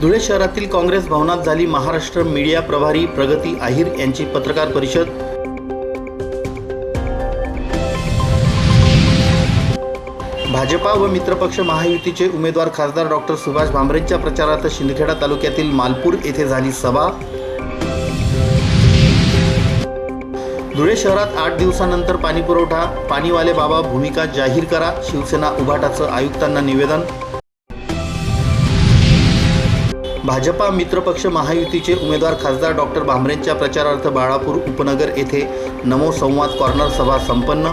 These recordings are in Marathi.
धुळे शहरातील काँग्रेस भवनात झाली महाराष्ट्र मीडिया प्रभारी प्रगती आहिर यांची पत्रकार परिषद. भाजपा व मित्रपक्ष महायुतीचे उमेदवार खासदार डॉक्टर सुभाष भामरेंच्या प्रचारार्थ शिंदखेडा तालुक्यातील मालपूर येथे झाली सभा. धुळे शहरात आठ दिवसानंतर पाणीपुरवठा पाणीवाले बाबा भूमिका जाहीर करा शिवसेना उभाटाचं आयुक्तांना निवेदन. भाजपा मित्रपक्ष महायुतीचे उमेदवार खासदार डॉक्टर भांबरेंच्या प्रचारार्थ बाळापूर उपनगर येथे नमो संवाद कॉर्नर सभा संपन्न.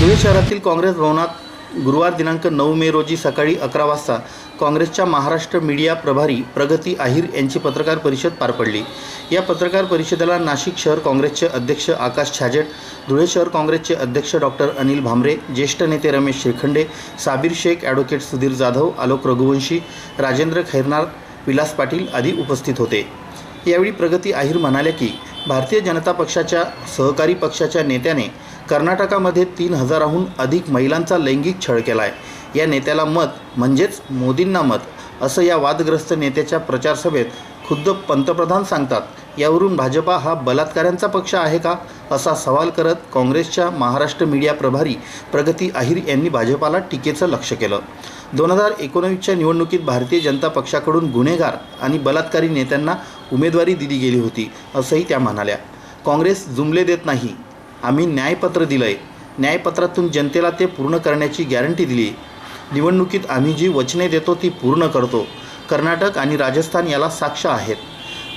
धुळे शहरातील काँग्रेस भवनात गुरुवार दिनांक नऊ मे रोजी सकाळी अकरा वाजता काँग्रेसच्या महाराष्ट्र मीडिया प्रभारी प्रगती आहिर यांची पत्रकार परिषद पार पडली. या पत्रकार परिषदेला नाशिक शहर काँग्रेसचे अध्यक्ष आकाश छाजेट धुळे शहर काँग्रेसचे अध्यक्ष डॉक्टर अनिल भामरे ज्येष्ठ नेते रमेश शेखंडे साबीर शेख ॲडव्होकेट सुधीर जाधव आलोक रघुवंशी राजेंद्र खैरनार विलास पाटील आदी उपस्थित होते. यावेळी प्रगती आहिर म्हणाले की भारतीय जनता पक्षाच्या सहकारी पक्षाच्या नेत्याने कर्नाटकामध्ये तीन हजाराहून अधिक महिलांचा लैंगिक छळ केला आहे या नेत्याला मत म्हणजेच मोदींना मत असं या वादग्रस्त नेत्याच्या प्रचारसभेत खुद्द पंतप्रधान सांगतात. यावरून भाजपा हा बलात्कारांचा पक्ष आहे का असा सवाल करत काँग्रेसच्या महाराष्ट्र मीडिया प्रभारी प्रगती आहिर यांनी भाजपाला टीकेचं लक्ष केलं. दोन हजार एकोणवीसच्या निवडणुकीत भारतीय जनता पक्षाकडून गुन्हेगार आणि बलात्कारी नेत्यांना उमेदवारी दिली गेली होती असंही त्या म्हणाल्या. काँग्रेस जुमले देत नाही. आम्ही न्यायपत्र दिलं आहे न्यायपत्रातून जनतेला ते पूर्ण करण्याची गॅरंटी दिली. निवडणुकीत आम्ही जी वचने देतो ती पूर्ण करतो. कर्नाटक आणि राजस्थान याला साक्ष आहेत.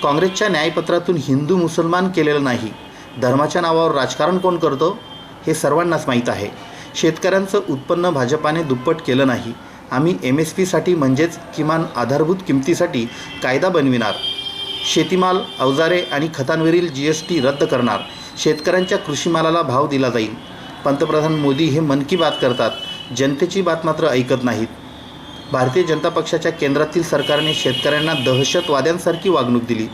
काँग्रेसच्या न्यायपत्रातून हिंदू मुसलमान केलेलं नाही. धर्माच्या नावावर राजकारण कोण करतो? हे सर्वांनाच माहीत आहे. शेतकऱ्यांचं उत्पन्न भाजपाने दुप्पट केलं नाही. आम्ही एम एस पीसाठी म्हणजेच किमान आधारभूत किमतीसाठी कायदा बनविणार. शेतीमाल अवजारे आणि खतांवरील जी एस टी रद्द करणार. शेतकऱ्यांच्या कृषीमालाला भाव दिला जाईल. पंतप्रधान मोदी हे मन की बात करतात. जनतेची बात मात्र ऐकत नाहीत. भारतीय जनता पक्षाच्या केंद्रातील सरकारने शेतकऱ्यांना दहशतवाद्यांसारखी वागणूक दिली.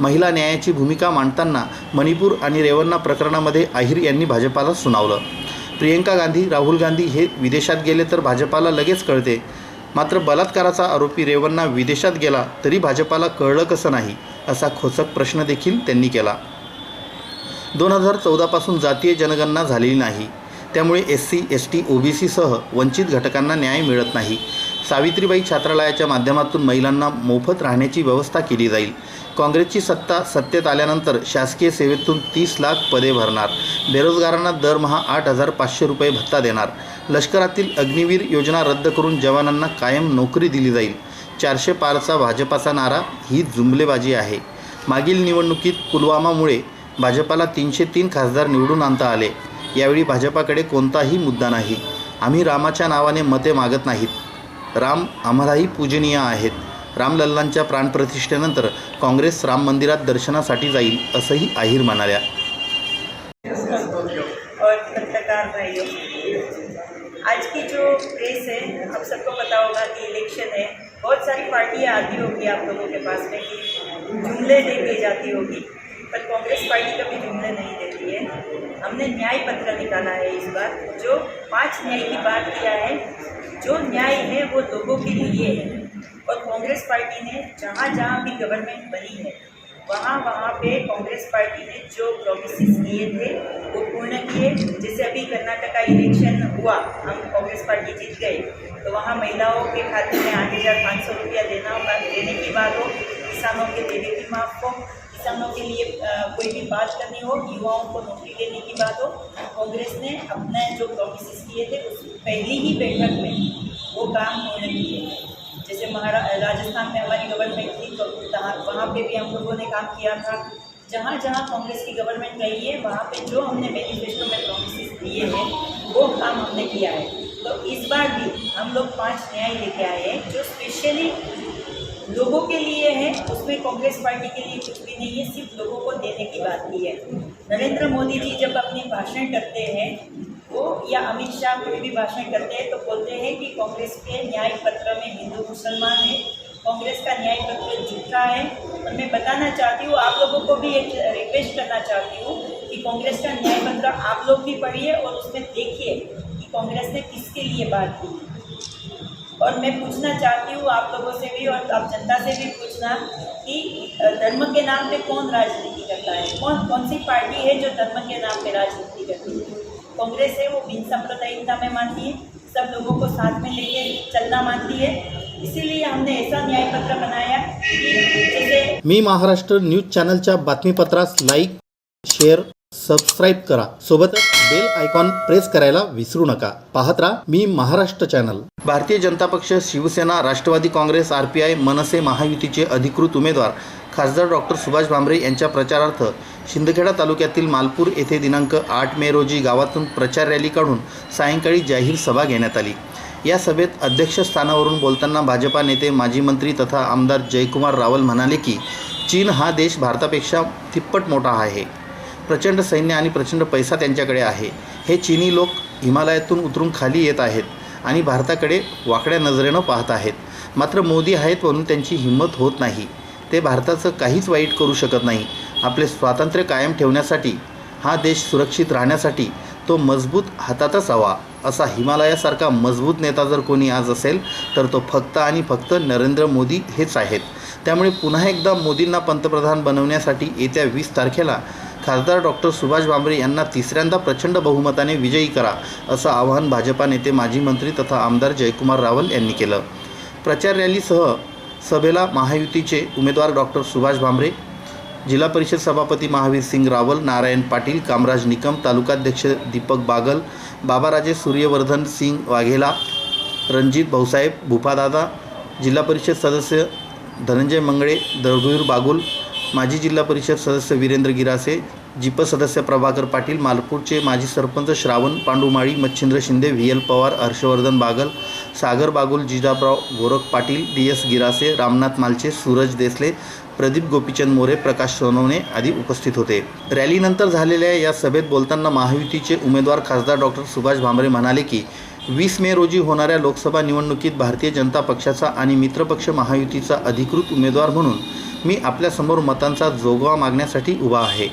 महिला न्यायाची भूमिका मांडताना मणिपूर आणि रेवन्ना प्रकरणामध्ये आहिर यांनी भाजपाला सुनावलं. प्रियंका गांधी राहुल गांधी हे विदेशात गेले तर भाजपाला लगेच कळते. मात्र बलात्काराचा आरोपी रेवन्ना विदेशात गेला तरी भाजपाला कळलं कसं नाही असा खोचक प्रश्न देखील त्यांनी केला. दोन हजार चौदापासून जातीय जनगणना झालेली नाही. त्यामुळे S C S T O B सीसह वंचित घटकांना न्याय मिळत नाही. सावित्रीबाई छात्रालयाच्या माध्यमातून महिलांना मोफत राहण्याची व्यवस्था केली जाईल. काँग्रेसची सत्ता सत्तेत आल्यानंतर शासकीय सेवेतून तीस लाख पदे भरणार. बेरोजगारांना दरमहा आठ हजार पाचशे रुपये भत्ता देणार. लष्करातील अग्निवीर योजना रद्द करून जवानांना कायम नोकरी दिली जाईल. चारशे पारचा भाजपाचा नारा ही जुंबलेबाजी आहे. मागील निवडणुकीत पुलवामामुळे भाजपाला तीनशे तीन खासदार निवडून आणता आले. यावेळी भाजपाकडे कोणताही मुद्दा नाही. आम्ही रामाच्या नावाने मते मागत नाहीत. राम आम्हालाही पूजनीय आहेत. रामलल्लांच्या प्राणप्रतिष्ठेनंतर काँग्रेस राम मंदिरात दर्शनासाठी जाईल असंही आहिर म्हणाल्या. आज की जो प्रेस है आप सबको पता होगा कि इलेक्शन है. बहुत सारी पार्टियां आती होगी आप लोगों के पास में कि जुमले दे के जाती होगी. पर कांग्रेस पार्टी कभी जुमले नहीं देती है। हमने न्याय पत्र निकाला है इस बार, जो पाँच न्याय की बात किया है, जो न्याय है वो लोगों के लिए है। और कांग्रेस पार्टी ने जहाँ जहाँ भी गवर्नमेंट बनी है, वहाँ वहाँ पे कांग्रेस पार्टी ने जो प्रोमिस किए थे, वो पूर्ण किए। जैसे अभी कर्नाटका इलेक्शन हुआ, हम कांग्रेस पार्टी जीत गए तो वहाँ महिलाओं के खाते में आठ हज़ार पाँच सौ रुपया देना देने की बात हो, किसानों के देने की माफ़ हो किसानों के लिए कोई भी बात करनी हो, युवाओं को नौकरी देने की बात हो, कांग्रेस ने अपने जो प्रोमिस किए थे, उस पहली ही बैठक में वो काम पूर्ण किए जैसे राजस्थान में हमारी गवर्नमेंट थी तो वहाँ पे भी हम लोगों ने काम किया था। जहाँ जहाँ कांग्रेस की गवर्नमेंट गई है, वहाँ पे जो हमने मैनिफेस्टो में प्रोमिस दिए हैं, वो काम हमने किया है। तो इस बार भी हम लोग पाँच न्याय लेके आए हैं, जो स्पेशली लोगों के लिए है, उसमें कांग्रेस पार्टी के लिए कुछ भी नहीं है, सिर्फ़ लोगों को देने की बात की है। नरेंद्र मोदी जी जब अपने भाषण करते हैं, वो या अमित शाह कोई भी भाषण करते हैं तो बोलते हैं कि कांग्रेस के न्याय पत्र में हिंदू मुसलमान है, कांग्रेस का न्याय पत्र झूठा है। और मैं बताना चाहती हूँ, आप लोगों को भी एक रिक्वेस्ट करना चाहती हूँ कि कांग्रेस का न्याय पत्र आप लोग भी पढ़िए और उसमें देखिए कि कांग्रेस ने किसके लिए बात की। और मैं पूछना चाहती हूँ आप लोगों से भी और आप जनता से भी पूछना कि धर्म के नाम पे कौन राजनीति करता है? कौन कौन सी पार्टी है जो धर्म के नाम पे राजनीति करती है? कांग्रेस है, वो बिन सांप्रदायिकता में मानती है, सब लोगों को साथ में लेके चलना मानती है। इसीलिए हमने ऐसा न्याय पत्र बनाया मी महाराष्ट्र न्यूज़ चॅनलच्या बातमीपत्रास लाईक, शेअर सबस्क्राईब करा. सोबतच बेल आयकॉन प्रेस करायला विसरू नका. पाहत राहा मी Maharashtra channel Bharatiya Janata Paksha Shivsena Rashtrawadi Congress R P I Manase महायुतीचे अधिकृत उमेदवार खासदार डॉक्टर सुभाष भामरे यांच्या प्रचारार्थ शिंदखेडा तालुक्यातील मालपूर येथे दिनांक आठ मे रोजी गावातून प्रचार रॅली काढून सायंकाळी जाहीर सभा घेण्यात आली. या सभेत अध्यक्षस्थानावरून बोलताना भाजपा नेते माजी मंत्री तथा आमदार जयकुमार रावल म्हणाले की चीन हा देश भारतापेक्षा तिप्पट मोठा आहे. प्रचंड सैन्य आणि प्रचंड पैसा त्यांच्याकडे आहे. हे चीनी लोक हिमालयातून उतरून खाली येत आहेत आणि भारताकडे वाकड्या नजरेनं पाहत आहेत. मात्र मोदी आहेत म्हणून त्यांची हिंमत होत नाही. ते भारताचं काहीच वाईट करू शकत नाही. आपले स्वातंत्र्य कायम ठेवण्यासाठी हा देश सुरक्षित राहण्यासाठी तो मजबूत हातातच हवा असा हिमालयासारखा मजबूत नेता जर कोणी आज असेल तर तो फक्त आणि फक्त नरेंद्र मोदी हेच आहेत. त्यामुळे पुन्हा एकदा मोदींना पंतप्रधान बनवण्यासाठी येत्या वीस तारखेला खासदार डॉक्टर सुभाष भामरे यांना तिसऱ्यांदा प्रचंड बहुमताने विजयी करा असं आवाहन भाजपा नेते माजी मंत्री तथा आमदार जयकुमार रावल यांनी केलं. प्रचार रॅलीसह सभेला महायुतीचे उमेदवार डॉक्टर सुभाष भामरे जिल्हा परिषद सभापती महावीर सिंग रावल नारायण पाटील कामराज निकम तालुकाध्यक्ष दीपक बागल बाबाराजे सूर्यवर्धन सिंग वाघेला रणजित भाऊसाहेब भूपादादा जिल्हा परिषद सदस्य धनंजय मंगळे दळवीर बागुल माजी जिल्हा परिषद सदस्य वीरेंद्र गिरासे जिप सदस्य प्रभाकर पाटील मालपूरचे माजी sarpanch Shravan Pandumali Machhindra Shinde V. L. Pawar Harshvardhan Bagal Sagar Bagul Jijabrao Gorakh Patil D. S. Girase Ramnath मालचे Suraj Desale Pradeep Gopichand More Prakash Sonawane आदी उपस्थित होते. रॅलीनंतर झालेल्या या सभेत बोलताना महायुतीचे उमेदवार खासदार डॉक्टर सुभाष भामरे म्हणाले की वीस मे रोजी होणाऱ्या लोकसभा निवडणुकीत भारतीय जनता पक्षाचा आणि मित्रपक्ष महायुतीचा अधिकृत उमेदवार म्हणून मी आपल्यासमोर मतांचा जोगवा मागण्यासाठी उभा आहे.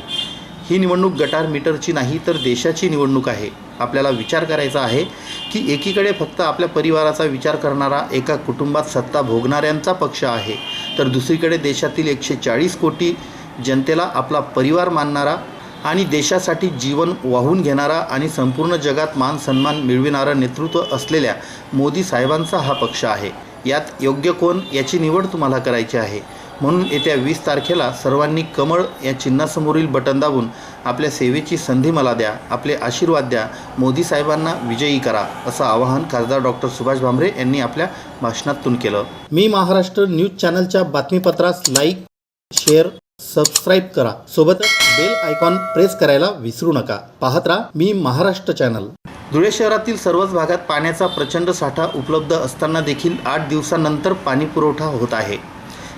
ही निवडणूक गटार मीटरची नाही तर देशाची निवडणूक आहे. आपल्याला विचार करायचा आहे की एकीकडे फक्त आपल्या परिवाराचा विचार करणारा एका कुटुंबात सत्ता भोगणाऱ्यांचा पक्ष आहे तर दुसरीकडे देशातील एकशे चाळीस कोटी जनतेला आपला परिवार मानणारा आणि देशासाठी जीवन वाहून घेणारा आणि संपूर्ण जगात मान सन्मान मिळविणारं नेतृत्व असलेल्या मोदी साहेबांचा हा पक्ष आहे. यात योग्य कोण याची निवड तुम्हाला करायची आहे. म्हणून येत्या वीस तारखेला सर्वांनी कमळ या चिन्हासमोरील बटन दाबून आपल्या सेवेची संधी मला द्या आपले आशीर्वाद द्या मोदी साहेबांना विजयी करा असं आवाहन खासदार डॉक्टर सुभाष भामरे यांनी आपल्या भाषणातून केलं. मी महाराष्ट्र न्यूज चॅनलच्या बातमीपत्रास लाईक शेअर सबस्क्राईब करा. सोबतच बेल आयकॉन प्रेस करायला विसरू नका. पाहत राहा मी महाराष्ट्र चॅनल. धुळे शहरातील सर्वच भागात पाण्याचा प्रचंड साठा उपलब्ध असताना देखील आठ दिवसानंतर पाणी पुरवठा होत आहे.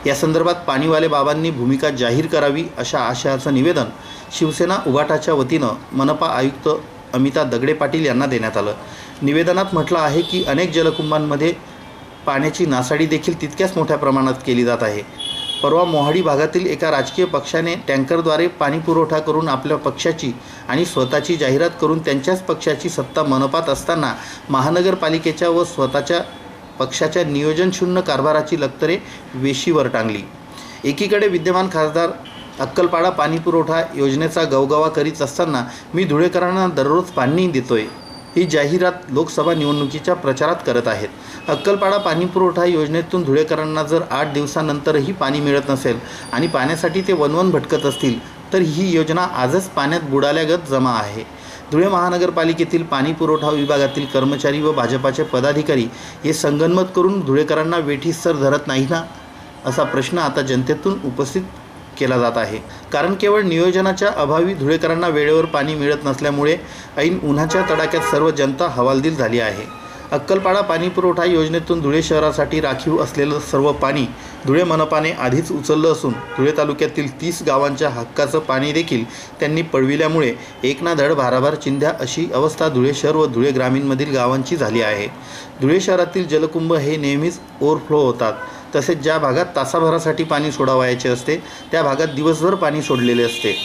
या संदर्भात पाणीवाले बाबांनी भूमिका जाहीर करावी अशा आशयाचं निवेदन शिवसेना उभाटाच्या वतीनं मनपा आयुक्त अमिता दगडे पाटील यांना देण्यात आलं. निवेदनात म्हटलं आहे की अनेक जलकुंभांमध्ये पाण्याची नासाडी देखील तितक्याच मोठ्या प्रमाणात केली जात आहे. परवा मोहाडी भागातील एका राजकीय पक्षाने टँकरद्वारे पाणी पुरवठा करून आपल्या पक्षाची आणि स्वतःची जाहिरात करून त्यांच्याच पक्षाची सत्ता मनपात असताना महानगरपालिकेच्या व स्वतःच्या पक्षाच्या नियोजनशून्य कारभाराची लक्तरे वेशीवर टांगली. एकीकडे विद्यमान खासदार अक्कलपाडा पाणी पुरवठा योजनेचा गवगवा करीत असताना मी धुळेकरांना दररोज पाणी देतोय. ही जाहिरात लोकसभा निवडणुकीच्या प्रचारात करत आहेत. अक्कलपाडा पाणी पुरवठा योजनेतून धुळेकरांना जर आठ दिवसानंतरही पाणी मिळत नसेल आणि पाण्यासाठी ते वनवन भटकत असतील तर ही योजना आजच पाण्यात बुडाल्यागत जमा आहे. धुळे महानगरपालिकेतील पाणी पुरवठा विभागातील कर्मचारी व भाजपाचे पदाधिकारी हे संगनमत करून धुळेकरांना वेठीस सर धरत नाही ना? असा प्रश्न आता जनतेतून उपस्थित केला जात आहे. कारण केवळ नियोजनाच्या अभावी धुळेकरांना वेळेवर पाणी मिळत नसल्यामुळे ऐन उन्हाच्या तडाख्यात सर्व जनता हवालदिल झाली आहे. अक्कलपाडा पाणी पुरवठा योजनेतून धुळे शहरासाठी राखीव असलेलं सर्व पाणी धुळे मनपाने आधीच उचललं असून धुळे तालुक्यातील तीस गावांच्या हक्काचं पाणी देखील त्यांनी पळविल्यामुळे एकना धड भाराभार चिंध्या अशी अवस्था धुळे शहर व धुळे ग्रामीणमधील गावांची झाली आहे. धुळे शहरातील जलकुंभ हे नेहमीच ओव्हरफ्लो होतात. तसेच ज्या भागात तासाभरासाठी पाणी सोडावायचे असते त्या भागात दिवसभर पाणी सोडलेले असते.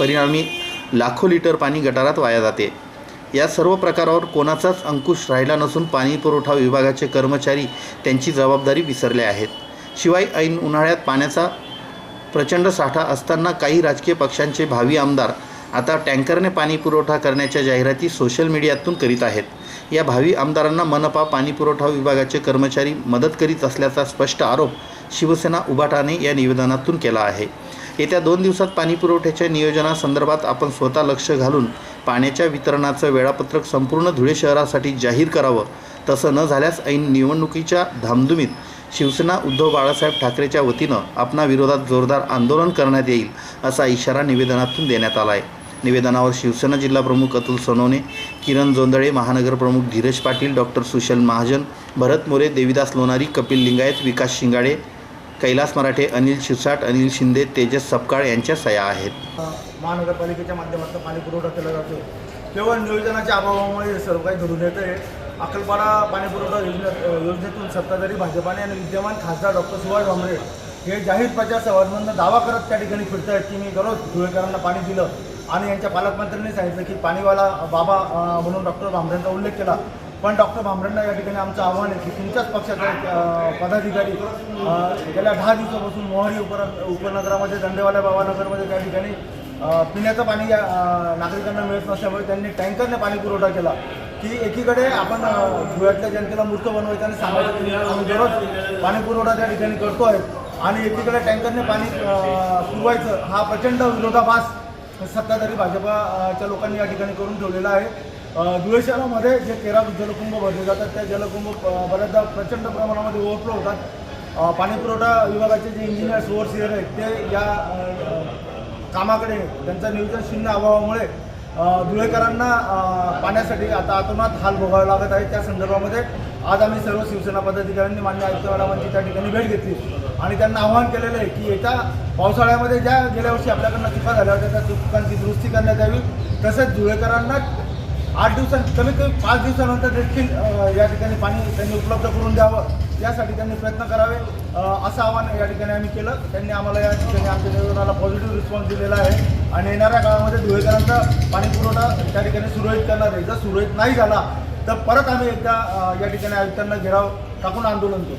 परिणामी लाखो लिटर पाणी गटारात वाया जाते. या सर्व प्रकारावर कोणाचाच अंकुश राहिला नसून पाणी पुरवठा विभागाचे कर्मचारी त्यांची जबाबदारी विसरले आहेत. शिवाय ऐन उन्हाळ्यात पाण्याचा प्रचंड साठा असताना काही राजकीय पक्षांचे भावी आमदार आता टँकरने पाणी पुरवठा करण्याच्या जाहिराती सोशल मीडियातून करीत आहेत. या भावी आमदारांना मनपा पाणी पुरवठा विभागाचे कर्मचारी मदत करीत असल्याचा स्पष्ट आरोप शिवसेना उभाटाने या निवेदनातून केला आहे. येत्या दोन दिवसात पाणी पुरवठ्याच्या नियोजनासंदर्भात आपण स्वतः लक्ष घालून पाण्याच्या वितरणाचं वेळापत्रक संपूर्ण धुळे शहरासाठी जाहीर करावं. तसं न झाल्यास ऐन निवडणुकीच्या धामधुमीत शिवसेना उद्धव बाळासाहेब ठाकरेच्या वतीनं आपणा विरोधात जोरदार आंदोलन करण्यात येईल असा इशारा निवेदनातून देण्यात आला आहे निवेदनावर शिवसेना जिल्हाप्रमुख अतुल सोनवणे किरण जोंदळे महानगर प्रमुख धीरज पाटील डॉक्टर सुशल महाजन भरत मोरे देविदास लोणारी कपिल लिंगायत विकास शिंगाडे कैलास मराठे अनिल शिरसाट अनिल शिंदे तेजस सपकाळ यांच्या सह्या आहेत. महानगरपालिकेच्या माध्यमातून पाणी पुरवठा केला जातो. केवळ नियोजनाच्या अभावामुळे सर्व काही घडून येतं आहे अकलपाडा पाणीपुरवठा योजने योजनेतून सत्ताधारी भाजपाने आणि विद्यमान खासदार डॉक्टर सुभाष भामरे हे जाहीर प्रचार सभांमधून दावा करत त्या ठिकाणी फिरत आहेत की मी दररोज धुळेकरांना पाणी दिलं. आणि यांच्या पालकमंत्र्यांनी सांगितलं की पाणीवाला बाबा म्हणून डॉक्टर भामरेंचा उल्लेख केला. पण डॉक्टर भामरेंना या ठिकाणी आमचं आव्हान आहे की तुमच्याच पक्षाचे पदाधिकारी गेल्या दहा दिवसापासून मोहरी उपर उपनगरामध्ये दंडेवाल्या बाबानगरमध्ये त्या ठिकाणी पिण्याचं पाणी या नागरिकांना मिळत नसल्यामुळे त्यांनी टँकरने पाणी पुरवठा केला. की एकीकडे आपण धुळ्यातल्या जनतेला मूर्ख बनवायचं आणि सांगायचं की आम्ही दररोज पाणी पुरवठा त्या ठिकाणी करतो आहे आणि एकीकडे टँकरने पाणी पुरवायचं हा प्रचंड विरोधाभास सत्ताधारी भाजपाच्या लोकांनी या ठिकाणी करून ठेवलेला आहे. धुळे शहरामध्ये जे तेरा जलकुंभ भरले जातात त्या जलकुंभ बऱ्याचदा प्रचंड प्रमाणामध्ये ओव्हरफ्लो होतात. पाणीपुरवठा विभागाचे जे इंजिनियर्स ओव्हरसिअर आहेत ते या कामाकडे त्यांचा नियोजन शून्य अभावामुळे धुळेकरांना पाण्यासाठी आता अतोनात हाल भोगावे लागत आहे त्या संदर्भामध्ये आज आम्ही सर्व शिवसेना पदाधिकाऱ्यांनी मान्य आयुक्त मॅडमांची त्या ठिकाणी भेट घेतली. आणि त्यांना आवाहन केलेलं आहे की येत्या पावसाळ्यामध्ये ज्या गेल्या वर्षी आपल्याकडनं चुका झाल्या होत्या त्या चुकांची दुरुस्ती करण्यात यावी. तसेच धुळेकरांना आठ दिवसां कमीत कमी पाच दिवसानंतर देखील या ठिकाणी पाणी त्यांनी उपलब्ध करून द्यावं. यासाठी त्यांनी प्रयत्न करावे. असं आवाहन या ठिकाणी आम्ही केलं. त्यांनी आम्हाला या ठिकाणी आमच्या निवेदनाला पॉझिटिव्ह रिस्पॉन्स दिलेला आहे. आणि येणाऱ्या काळामध्ये धुळेकरांचा पाणी पुरवठा त्या ठिकाणी सुरळीत करणार आहे. जर सुरळीत नाही झाला तर परत आम्ही एकदा या ठिकाणी आयुक्तांना घेराव टाकून आंदोलन करू.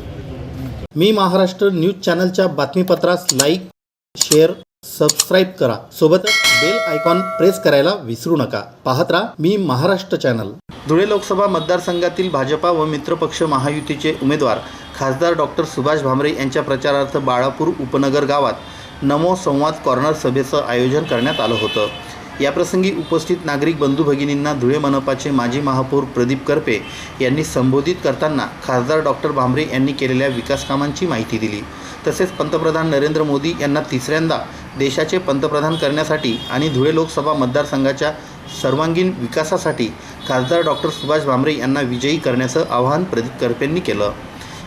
मी महाराष्ट्र न्यूज चॅनलच्या बातमीपत्रास लाईक शेअर सबस्क्राईब करा. सोबतच बेल आयकॉन प्रेस करायला विसरू नका. पाहत राहा मी महाराष्ट्र चॅनल. धुळे लोकसभा मतदारसंघातील भाजपा व मित्रपक्ष महायुतीचे उमेदवार खासदार डॉक्टर सुभाष भामरे यांच्या प्रचारार्थ बाळापूर उपनगर गावात नमो संवाद कॉर्नर सभेचं आयोजन करण्यात आलं होतं. याप्रसंगी उपस्थित नागरिक बंधू भगिनींना धुळे मनपाचे माजी महापौर प्रदीप करपे यांनी संबोधित करताना खासदार डॉक्टर भांबरे यांनी केलेल्या विकासकामांची माहिती दिली. तसेच पंतप्रधान नरेंद्र मोदी यांना तिसऱ्यांदा देशाचे पंतप्रधान करण्यासाठी आणि धुळे लोकसभा मतदारसंघाच्या सर्वांगीण विकासासाठी खासदार डॉक्टर सुभाष भामरे यांना विजयी करण्याचं आवाहन प्रदीप करपेंनी केलं.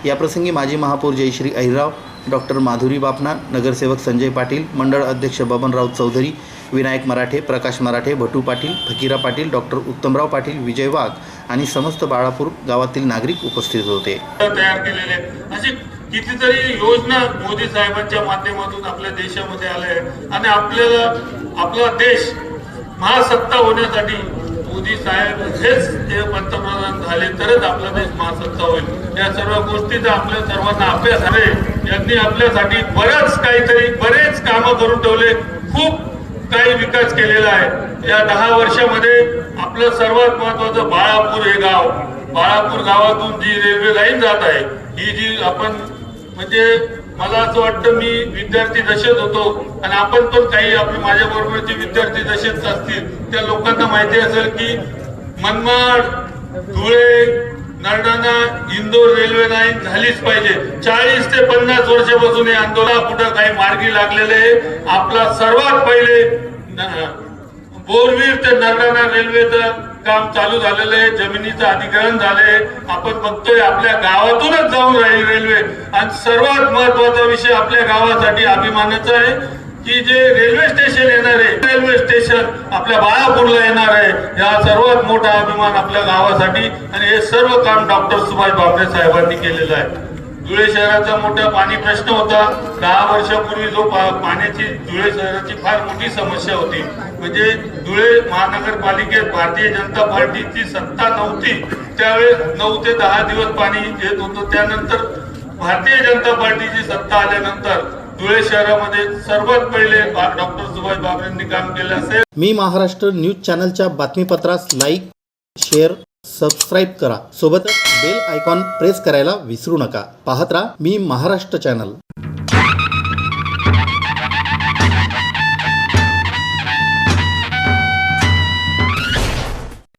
याप्रसंगी माजी महापौर जयश्री अहिराव डॉक्टर माधुरी बापना नगरसेवक संजय पाटील मंडळ अध्यक्ष बबनराव चौधरी विनायक मराठे प्रकाश मराठे भटू पाटील फकीरा पाटील डॉक्टर उत्तमराव पाटील विजय वाघ आणि समस्त बाळापूर गावातील नागरिक उपस्थित होते. तयार केलेले आहेत. अशी कितीतरी योजना मोदी साहेबांच्या माध्यमातून आपल्या देशामध्ये आल्या आहेत. आणि आपल्याला आपला देश महासत्ता होण्यासाठी मोदी साहेब हेच हे पंतप्रधान झाले तरच आपला देश महासत्ता होईल. या सर्व गोष्टीचा आपल्या सर्वांना अभ्यास आहे यांनी आपल्यासाठी बरंच काहीतरी बरेच कामं करून ठेवले. खूप काही विकास केलेला आहे. या दहा वर्षामध्ये आपलं सर्वात महत्वाचं बाळापूर हे गाव. बाळापूर गावातून जी रेल्वे लाईन जात आहे ही जी आपण म्हणजे मला असं वाटतं मी विद्यार्थी दशेत होतो आणि आपण पण काही आपले माझ्या बरोबरचे विद्यार्थी दशेत असतील त्या लोकांना माहिती असेल की मनमाड धुळे नरडाणा इंदोर रेल्वे लाईन झालीच पाहिजे. चाळीस ते पन्नास वर्षापासून हे आंदोलन कुठं काही मार्गी लागलेले आहे? आपला सर्वात पहिले बोरवीर ते नरडाणा रेल्वेचं काम चालू झालेलं आहे. जमिनीचं अधिग्रहण झालंय आपण बघतोय आपल्या गावातूनच जाऊन राहील रेल्वे. आणि सर्वात महत्त्वाचा विषय आपल्या गावासाठी अभिमानाचा आहे. की जे रेल्वे स्टेशन येणार आहे रेल्वे स्टेशन आपल्या बाळापूरला येणार आहे हा सर्वात मोठा अभिमान आपल्या गावासाठी आणि हे सर्व काम डॉक्टर सुभाष बाबरे साहेबांनी केलेलं आहे. धुळे शहराचा मोठा पाणी प्रश्न होता. दहा वर्षापूर्वी जो पाण्याची धुळे शहराची फार मोठी समस्या होती. म्हणजे धुळे महानगरपालिकेत भारतीय जनता पार्टीची सत्ता नव्हती. त्यावेळेस नऊ ते दहा दिवस पाणी येत होतं. त्यानंतर भारतीय जनता पार्टीची सत्ता आल्यानंतर धुळे शहरामध्ये सर्वात पहिले डॉक्टर सुभाष बाबरेंनी काम केलं असेल. मी महाराष्ट्र न्यूज चॅनलच्या बातमीपत्रास लाईक शेअर सबस्क्राईब करा. सोबतच बेल आयकॉन प्रेस करायला विसरू नका. पाहत राहा मी महाराष्ट्र चॅनल.